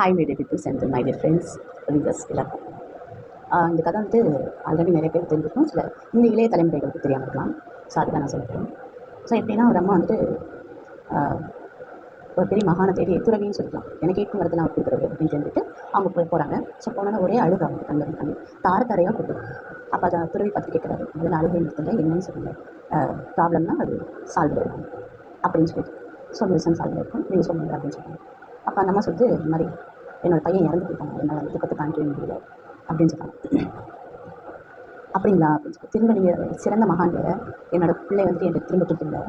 Hi my peoples and my dear friends readers எல்லாருக்கும். இந்த கதை வந்து ஆல்ரெடி நிறைய பேர் தெரிஞ்சிருக்கும். சில இந்த இளைய தலைமுறைகளுக்கு தெரியாமல் இருக்கலாம். ஸோ அதுதான் நான் சொல்லிக்கிறேன் ஸோ எப்படின்னா ஒரு அம்மா வந்துட்டு ஒரு பெரிய மகான தேடி துறவின்னு சொல்லிக்கலாம். எனக்கு கேட்கும் வரது அவர் கொடுக்குறது அப்படின்னு சொல்லிட்டு அவங்க போய் போகிறாங்க ஸோ போனோன்னா ஒரே அழுகு அவங்க கண்ணில் இருக்காங்க தார தரையாக கொடுக்குது அப்போ அதை துறவி பார்த்து கேட்குறாரு இதில் அழுகை நிறுத்துங்க. என்னன்னு சொல்லுங்கள் ப்ராப்ளம்னா அது சால்வ் ஆகும் அப்படின்னு சொல்லிட்டு சொல்யூஷன் சால்வ் ஆகும் நீங்கள் சொல்லுங்க அப்படின்னு சொல்லுவாங்க அப்போ அந்த அம்மா சொல்லிட்டு இந்த மாதிரி என்னோட பையன் இறந்து போயிட்டாங்க என்னால் வந்து துக்கத்தை தாங்கிக்கவே முடியல. அப்படின்னு சொன்னாங்க அப்படிங்களா? அப்படின்னு சொல்லி திரும்ப நீங்கள் சிறந்த மகான்களை என்னோட பிள்ளை வந்துட்டு எனக்கு திரும்ப கொடுத்துருங்க.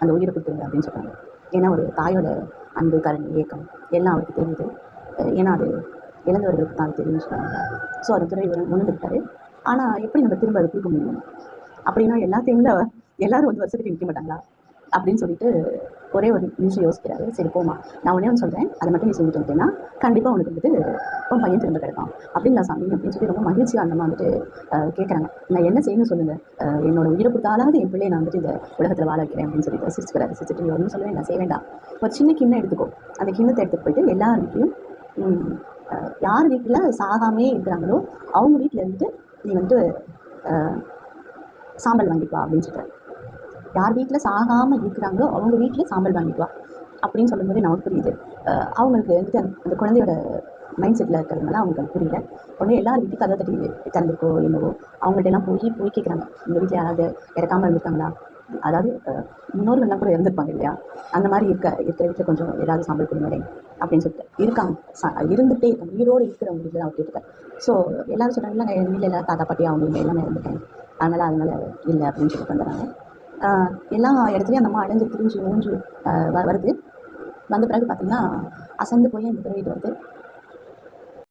அந்த உயிரை கொடுத்துருங்க அப்படின்னு சொன்னாங்க ஏன்னா ஒரு தாயோட அன்பு கரண் இயக்கம் எல்லாம் அவருக்கு தெரியுது. ஏன்னா அது இழந்தவர்களுக்கு தான் தெரியும்னு சொன்னாங்க ஸோ அது துறை உணர்ந்துக்கிட்டாரு ஆனால் எப்படி நம்ம திரும்ப அதை கொடுக்க முடியும்? அப்படின்னா எல்லாத்தையும் எல்லாரும் வந்து வருஷத்துக்கு நிற்க மாட்டாங்களா? அப்படின்னு சொல்லிட்டு ஒரே ஒரு நிமிஷம் யோசிக்கிறாரு. சரி போமா நான் ஒன்றே ஒன்று சொல்கிறேன் அதை மட்டும் நீ சொல்லிட்டு வந்துட்டேன்னா கண்டிப்பாக உனக்கு வந்துட்டு உன் பையன் திரும்ப கிடைக்கும் அப்படிங்களா சாமி? அப்படின்னு சொல்லி ரொம்ப மகிழ்ச்சியாக அந்த வந்துட்டு கேட்குறாங்க நான் என்ன செய்யணும் சொல்லுங்கள் என்னோட உயிரை கொடுத்தாலாவது என் பிள்ளையை நான் வந்துட்டு இந்த உலகத்தில் வாழ வைக்கிறேன் அப்படின்னு சொல்லி ரசிச்சுக்கிறாரு ரசிச்சுட்டு நீ ஒன்றும் சொல்லுவேன் நான் செய்ய வேண்டாம். ஒரு சின்ன கிண்ணம் எடுத்துக்கோ. அந்த கிண்ணத்தை எடுத்துகிட்டு போயிட்டு எல்லார் வீட்லையும் யார் வீட்டில் சாகாமே இருக்கிறாங்களோ அவங்க வீட்டில் இருந்துட்டு நீ வந்துட்டு சாம்பல் வாங்கிப்பா அப்படின்னு சொல்கிறார் யார் வீட்டில் சாகாமல் இருக்கிறாங்களோ அவங்க வீட்டில் சாம்பல் வாங்கிட்டு வா அப்படின்னு சொல்லும்போது நமக்கு புரியுது. அவங்களுக்கு வந்துட்டு அந்த குழந்தையோட மைண்ட் செட்டில் இருக்கிறதுனால அவங்களுக்கு அது புரியல. உடனே எல்லார் வீட்டுக்கும் கதை தட்டி திறந்துருக்கோ என்னவோ அவங்கள்ட்ட எல்லாம் போய் போய் கேட்குறாங்க இந்த வீட்டில் யாராவது இறக்காமல் இருந்திருக்காங்களா? அதாவது முன்னோர்கள்லாம் கூட இறந்துருப்பாங்க இல்லையா? அந்த மாதிரி இருக்க இருக்கிற வீட்டில் கொஞ்சம் ஏதாவது சாம்பல் கொடுங்க அப்படின்னு சொல்லிட்டு இருக்காங்க. சா இருந்துகிட்டே இருக்காங்க. உயிரோடு இருக்கிறவங்க வீட்டில் அவர் கேட்டுட்டார் ஸோ எல்லாரும் சொல்கிறாங்க எங்கள் வீட்டில் எல்லாரும் தாத்தா பாட்டி அவங்க எல்லாமே இருந்துட்டாங்க அதனால் அதனால் இல்லை அப்படின்னு சொல்லிட்டு வந்துடுறாங்க. எல்லா இடத்துலையும் அந்த அம்மா அடைஞ்சு திரிஞ்சு ஊஞ்சு வருது. வந்த பிறகு பார்த்தீங்கன்னா அசந்து போய் அந்த பிறவிட்டு வருது